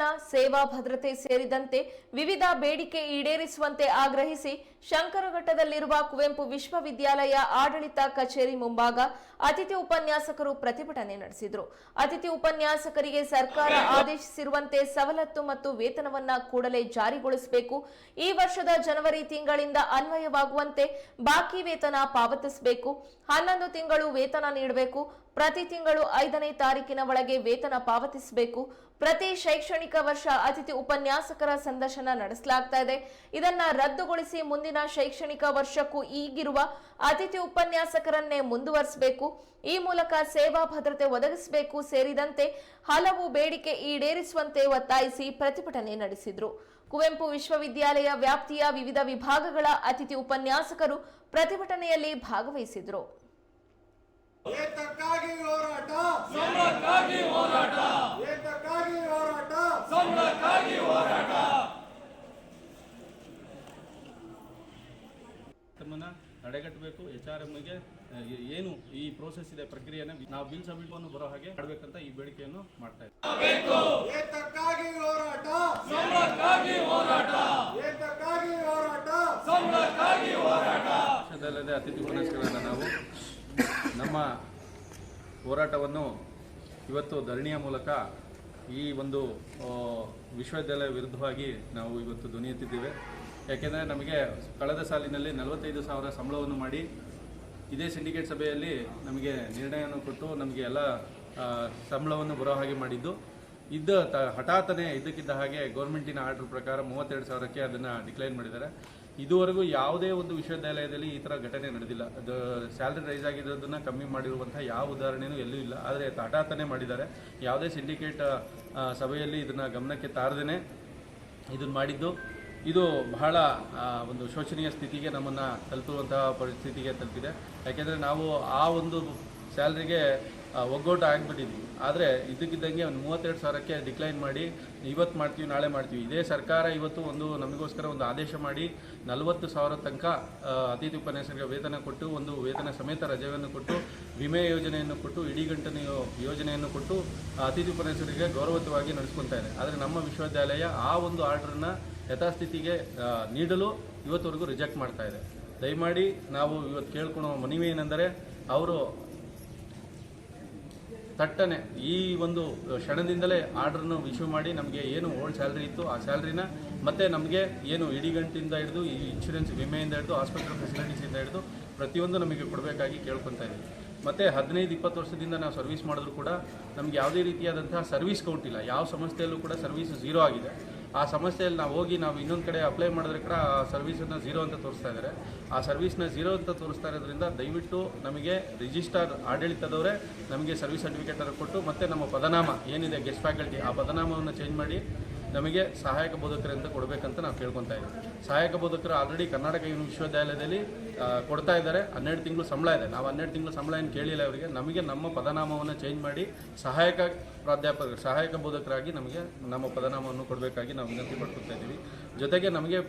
ವೇತನ ಸೇವಾ ಭದ್ರತೆ ಸೇರಿದಂತೆ ವಿವಿಧ ಬೇಡಿಕೆ ಈಡೇರಿಸುವಂತೆ ಆಗ್ರಹಿಸಿ ಶಂಕರಘಟ್ಟದಲ್ಲಿರುವ ಕುವೆಂಪು ವಿಶ್ವವಿದ್ಯಾಲಯ ಆಡಳಿತ ಕಚೇರಿ ಮುಂಭಾಗ ಅತಿಥಿ ಉಪನ್ಯಾಸಕರು ಪ್ರತಿಭಟನೆ ನಡೆಸಿದರು. ಅತಿಥಿ ಉಪನ್ಯಾಸಕರಿಗೆ ಸರ್ಕಾರ ಆದೇಶಿಸಿರುವಂತೆ ಸವಲತ್ತು ಮತ್ತು ವೇತನವನ್ನ ಕೂಡಲೇ ಜಾರಿಗೊಳಿಸಬೇಕು. ಈ ವರ್ಷದ ಜನವರಿ ತಿಂಗಳಿಂದ ಅನ್ವಯವಾಗುವಂತೆ ಬಾಕಿ ವೇತನ ಪಾವತಿಸಬೇಕು. ಹನ್ನೊಂದು ತಿಂಗಳು ವೇತನ ನೀಡಬೇಕು. ಪ್ರತಿ ತಿಂಗಳು ಐದನೇ ತಾರೀಕಿನ ಒಳಗೆ ವೇತನ ಪಾವತಿಸಬೇಕು. ಪ್ರತಿ ಶೈಕ್ಷಣಿಕ ವರ್ಷ ಅತಿಥಿ ಉಪನ್ಯಾಸಕರ ಸಂದರ್ಶನ ನಡೆಸಲಾಗ್ತಾ ಇದೆ. ಇದನ್ನ ರದ್ದುಗೊಳಿಸಿ ಮುಂದಿನ ಶೈಕ್ಷಣಿಕ ವರ್ಷಕ್ಕೂ ಈಗಿರುವ ಅತಿಥಿ ಉಪನ್ಯಾಸಕರನ್ನೇ ಮುಂದುವರಿಸಬೇಕು. ಈ ಮೂಲಕ ಸೇವಾ ಭದ್ರತೆ ಒದಗಿಸಬೇಕು. ಸೇರಿದಂತೆ ಹಲವು ಬೇಡಿಕೆ ಈಡೇರಿಸುವಂತೆ ಒತ್ತಾಯಿಸಿ ಪ್ರತಿಭಟನೆ ನಡೆಸಿದ್ರು. ಕುವೆಂಪು ವಿಶ್ವವಿದ್ಯಾಲಯ ವ್ಯಾಪ್ತಿಯ ವಿವಿಧ ವಿಭಾಗಗಳ ಅತಿಥಿ ಉಪನ್ಯಾಸಕರು ಪ್ರತಿಭಟನೆಯಲ್ಲಿ ಭಾಗವಹಿಸಿದ್ರು. ತಮ್ಮನ್ನ ತಡೆಗಟ್ಟಬೇಕು ಎಚ್ ಆರ್ ಎಮ್ಗೆ ಏನು ಈ ಪ್ರೋಸೆಸ್ ಇದೆ ಪ್ರಕ್ರಿಯೆನ ನಾವು ಬಿಲ್ ಸಬ್ಮಿಟ್ವನ್ನು ಬರೋ ಹಾಗೆ ಮಾಡಬೇಕಂತ ಈ ಬೇಡಿಕೆಯನ್ನು ಮಾಡ್ತಾ ಇದ್ದೀವಿ. ಏತಕ್ಕಾಗಿ ಹೋರಾಟ? ಸಂಬಳಕ್ಕಾಗಿ ಹೋರಾಟ. ಏತಕ್ಕಾಗಿ ಹೋರಾಟ? ಸಂಬಳಕ್ಕಾಗಿ ಹೋರಾಟ. ವಿಶ್ವವಿದ್ಯಾಲಯದ ಅತಿಥಿ ಮನಸ್ಸುಗಳನ್ನು ನಾವು. ನಮ್ಮ ಹೋರಾಟವನ್ನು ಇವತ್ತು ಧರಣಿಯ ಮೂಲಕ ಈ ಒಂದು ವಿಶ್ವವಿದ್ಯಾಲಯ ವಿರುದ್ಧವಾಗಿ ನಾವು ಇವತ್ತು ಧ್ವನಿ ಎತ್ತಿದ್ದೇವೆ ಯಾಕೆಂದರೆ ನಮಗೆ ಕಳೆದ ಸಾಲಿನಲ್ಲಿ ನಲವತ್ತೈದು ಸಾವಿರ ಸಂಬಳವನ್ನು ಮಾಡಿ ಇದೇ ಸಿಂಡಿಕೇಟ್ ಸಭೆಯಲ್ಲಿ ನಮಗೆ ನಿರ್ಣಯವನ್ನು ಕೊಟ್ಟು ನಮಗೆ ಎಲ್ಲ ಸಂಬಳವನ್ನು ಬರೋ ಹಾಗೆ ಮಾಡಿದ್ದು. ಇದ್ದ ತ, ಹಠಾತ್ತನೆ ಇದ್ದಕ್ಕಿದ್ದ ಹಾಗೆ ಗೌರ್ಮೆಂಟಿನ ಆರ್ಡರ್ ಪ್ರಕಾರ ಮೂವತ್ತೆರಡು ಸಾವಿರಕ್ಕೆ ಅದನ್ನು ಡಿಕ್ಲೈನ್ ಮಾಡಿದ್ದಾರೆ. ಇದುವರೆಗೂ ಯಾವುದೇ ಒಂದು ವಿಶ್ವವಿದ್ಯಾಲಯದಲ್ಲಿ ಈ ಥರ ಘಟನೆ ನಡೆದಿಲ್ಲ. ಅದು ಸ್ಯಾಲ್ರಿ ರೈಸ್ ಆಗಿರೋದನ್ನು ಕಮ್ಮಿ ಮಾಡಿರುವಂಥ ಯಾವ ಉದಾಹರಣೆಯೂ ಎಲ್ಲೂ ಇಲ್ಲ. ಆದರೆ ಹಠಾತ್ತನೆ ಮಾಡಿದ್ದಾರೆ. ಯಾವುದೇ ಸಿಂಡಿಕೇಟ್ ಸಭೆಯಲ್ಲಿ ಇದನ್ನು ಗಮನಕ್ಕೆ ತಾರದೇ ಇದನ್ನು ಮಾಡಿದ್ದು. ಇದು ಬಹಳ ಒಂದು ಶೋಚನೀಯ ಸ್ಥಿತಿಗೆ ನಮ್ಮನ್ನು ತಲುಪುವಂತಹ ಪರಿಸ್ಥಿತಿಗೆ ತಲುಪಿದೆ. ಯಾಕೆಂದರೆ ನಾವು ಆ ಒಂದು ಸ್ಯಾಲ್ರಿಗೆ ಒಗ್ಗೂಟ ಆಗಿಬಿಟ್ಟಿದ್ವಿ. ಆದರೆ ಇದಕ್ಕಿದ್ದಂಗೆ ಒಂದು ಮೂವತ್ತೆರಡು ಸಾವಿರಕ್ಕೆ ಡಿಕ್ಲೈನ್ ಮಾಡಿ, ಇವತ್ತು ಮಾಡ್ತೀವಿ, ನಾಳೆ ಮಾಡ್ತೀವಿ. ಇದೇ ಸರ್ಕಾರ ಇವತ್ತು ಒಂದು ನಮಗೋಸ್ಕರ ಒಂದು ಆದೇಶ ಮಾಡಿ, ನಲವತ್ತು ಸಾವಿರ ತನಕ ಅತಿಥಿ ಉಪನ್ಯಾಸಕರಿಗೆ ವೇತನ ಕೊಟ್ಟು, ಒಂದು ವೇತನ ಸಮೇತ ರಜೆಯನ್ನು ಕೊಟ್ಟು, ವಿಮೆ ಯೋಜನೆಯನ್ನು ಕೊಟ್ಟು, ಇಡೀ ಗಂಟನೆ ಯೋಜನೆಯನ್ನು ಕೊಟ್ಟು ಅತಿಥಿ ಉಪನ್ಯಾಸಕರಿಗೆ ಗೌರವತವಾಗಿ ನಡೆಸ್ಕೊತಾ ಇದೆ ಆದರೆ ನಮ್ಮ ವಿಶ್ವವಿದ್ಯಾಲಯ ಆ ಒಂದು ಆರ್ಡ್ರನ್ನ ಯಥಾಸ್ಥಿತಿಗೆ ನೀಡಲು ಇವತ್ತವರೆಗೂ ರಿಜೆಕ್ಟ್ ಮಾಡ್ತಾ ಇದೆ. ದಯಮಾಡಿ ನಾವು ಇವತ್ತು ಕೇಳ್ಕೊಳೋ ಮನವಿ ಏನೆಂದರೆ, ಅವರು ತಟ್ಟನೆ ಈ ಒಂದು ಕ್ಷಣದಿಂದಲೇ ಆರ್ಡ್ರನ್ನು ಇಶ್ಯೂ ಮಾಡಿ ನಮಗೆ ಏನು ಓಲ್ಡ್ ಸ್ಯಾಲ್ರಿ ಇತ್ತು ಆ ಸ್ಯಾಲ್ರಿನ ಮತ್ತು ನಮಗೆ ಏನು ಇಡೀ ಗಂಟಿಂದ ಹಿಡಿದು, ಈ ಇನ್ಶೂರೆನ್ಸ್ ವಿಮೆಯಿಂದ ಹಿಡಿದು ಆಸ್ಪತ್ರೆ ಫೆಸಿಲಿಟೀಸಿಂದ ಹಿಡಿದು ಪ್ರತಿಯೊಂದು ನಮಗೆ ಕೊಡಬೇಕಾಗಿ ಕೇಳ್ಕೊತಾ ಇದ್ದೀವಿ. ಮತ್ತು ಹದಿನೈದು, ಇಪ್ಪತ್ತು ವರ್ಷದಿಂದ ನಾವು ಸರ್ವಿಸ್ ಮಾಡಿದ್ರು ಕೂಡ ನಮಗೆ ಯಾವುದೇ ರೀತಿಯಾದಂತಹ ಸರ್ವಿಸ್ ಕೌಂಟ್ ಯಾವ ಸಂಸ್ಥೆಯಲ್ಲೂ ಕೂಡ ಸರ್ವಿಸ್ ಝೀರೋ ಆಗಿದೆ. ಆ ಸಮಸ್ಯೆಯಲ್ಲಿ ನಾವು ಹೋಗಿ ನಾವು ಇನ್ನೊಂದು ಕಡೆ ಅಪ್ಲೈ ಮಾಡಿದ್ರೆ ಕೂಡ ಆ ಸರ್ವಿಸನ್ನು ಝೀರೋ ಅಂತ ತೋರಿಸ್ತಾ ಇದ್ದಾರೆ ಆ ಸರ್ವಿಸ್ನ ಝೀರೋ ಅಂತ ತೋರಿಸ್ತಾ ಇರೋದ್ರಿಂದ ದಯವಿಟ್ಟು ನಮಗೆ ರಿಜಿಸ್ಟರ್ ಆಡಳಿತದವರೇ ನಮಗೆ ಸರ್ವಿಸ್ ಸರ್ಟಿಫಿಕೇಟನ್ನು ಕೊಟ್ಟು ಮತ್ತು ನಮ್ಮ ಪದನಾಮ ಏನಿದೆ ಗೆಸ್ಟ್ ಫ್ಯಾಕಲ್ಟಿ ಆ ಪದನಾಮವನ್ನು ಚೇಂಜ್ ಮಾಡಿ. ನಮಗೆ ಸಹಾಯಕ ಬೋಧಕರಿಂದ ಕೊಡಬೇಕಂತ ನಾವು ಕೇಳ್ಕೊತಾ ಇದ್ದೀವಿ. ಸಹಾಯಕ ಬೋಧಕರು ಆಲ್ರೆಡಿ ಕರ್ನಾಟಕ ವಿಶ್ವವಿದ್ಯಾಲಯದಲ್ಲಿ ಕೊಡ್ತಾ ಇದ್ದಾರೆ. ಹನ್ನೆರಡು ತಿಂಗಳು ಸಂಬಳ ಇದೆ. ನಾವು ಹನ್ನೆರಡು ತಿಂಗಳು ಸಂಬಳ ಏನು ಕೇಳಿಲ್ಲ ಅವರಿಗೆ. ನಮಗೆ ನಮ್ಮ ಪದನಾಮವನ್ನು ಚೇಂಜ್ ಮಾಡಿ ಸಹಾಯಕ ಪ್ರಾಧ್ಯಾಪಕರು ಸಹಾಯಕ ಬೋಧಕರಾಗಿ ನಮಗೆ ನಮ್ಮ ಪದನಾಮವನ್ನು ಕೊಡಬೇಕಾಗಿ ನಾವು ವಿನಂತಿ ಪಡ್ಕೊತಾ ಇದ್ದೀವಿ. ಜೊತೆಗೆ ನಮಗೆ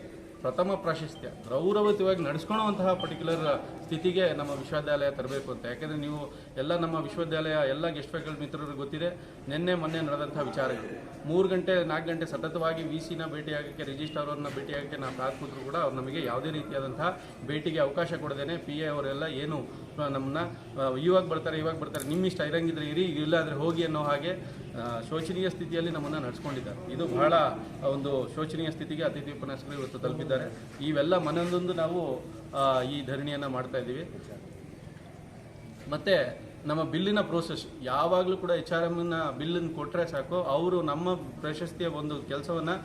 ಪ್ರಥಮ ಪ್ರಾಶಸ್ತ್ಯ. ಗೌರವಯುತವಾಗಿ ನಡೆಸ್ಕೊಳ್ಳುವಂತಹ ಪರ್ಟಿಕ್ಯುಲರ್ ಸ್ಥಿತಿಗೆ ನಮ್ಮ ವಿಶ್ವವಿದ್ಯಾಲಯ ತರಬೇಕು ಅಂತ. ಯಾಕೆಂದರೆ ನೀವು ಎಲ್ಲ ನಮ್ಮ ವಿಶ್ವವಿದ್ಯಾಲಯ, ಎಲ್ಲ ಗೆಸ್ಟ್ ಫ್ಯಾಕಲ್ಟಿ ಮಿತ್ರರು ಗೊತ್ತಿದೆ, ನಿನ್ನೆ, ಮೊನ್ನೆ ನಡೆದಂಥ ವಿಚಾರಗಳು. ಮೂರು ಗಂಟೆ, ನಾಲ್ಕು ಗಂಟೆ ಸತತವಾಗಿ ವಿ ಸಿನ ಭೇಟಿಯಾಗಕ್ಕೆ ರಿಜಿಸ್ಟರ್ ಅವ್ರನ್ನ ಭೇಟಿಯಾಗಕ್ಕೆ ನಾವು ಪ್ರಾರ್ಥಿಸಿದ್ರು ಕೂಡ ಅವ್ರು ನಮಗೆ ಯಾವುದೇ ರೀತಿಯಾದಂಥ ಭೇಟಿಗೆ ಅವಕಾಶ ಕೊಡದೇನೆ ಪಿ ಎ ಅವರೆಲ್ಲ ಏನು ನಮ್ಮನ್ನ ಇವಾಗ ಬರ್ತಾರೆ ಇವಾಗ ಬರ್ತಾರೆ ನಿಮ್ಮ ಇಷ್ಟ, ಇರಂಗಿದ್ರೆ ಇರಿ ಇಲ್ಲ ಆದ್ರೆ ಹೋಗಿ ಅನ್ನೋ ಹಾಗೆ ಶೋಚನೀಯ ಸ್ಥಿತಿಯಲ್ಲಿ ನಮ್ಮನ್ನು ನಡೆಸ್ಕೊಂಡಿದ್ದಾರೆ. ಇದು ಬಹಳ ಒಂದು ಶೋಚನೀಯ ಸ್ಥಿತಿಗೆ ಅತಿಥಿ ಉಪನ್ಯಾಸಕರು ಇವತ್ತು ತಲುಪಿದ್ದಾರೆ. ಇವೆಲ್ಲ ಮನೊಂದೊಂದು ನಾವು ಈ ಧರಣಿಯನ್ನು ಮಾಡ್ತಾ ಇದ್ದೀವಿ. ಮತ್ತು, ನಮ್ಮ ಬಿಲ್ಲಿನ ಪ್ರೋಸೆಸ್ ಯಾವಾಗಲೂ ಕೂಡ ಎಚ್ ಆರ್ ಎಮ್ನ ಬಿಲ್ಲನ್ನು ಕೊಟ್ಟರೆ ಸಾಕು, ಅವರು ನಮ್ಮ ಪ್ರಶಸ್ತಿಯ ಒಂದು ಕೆಲಸವನ್ನು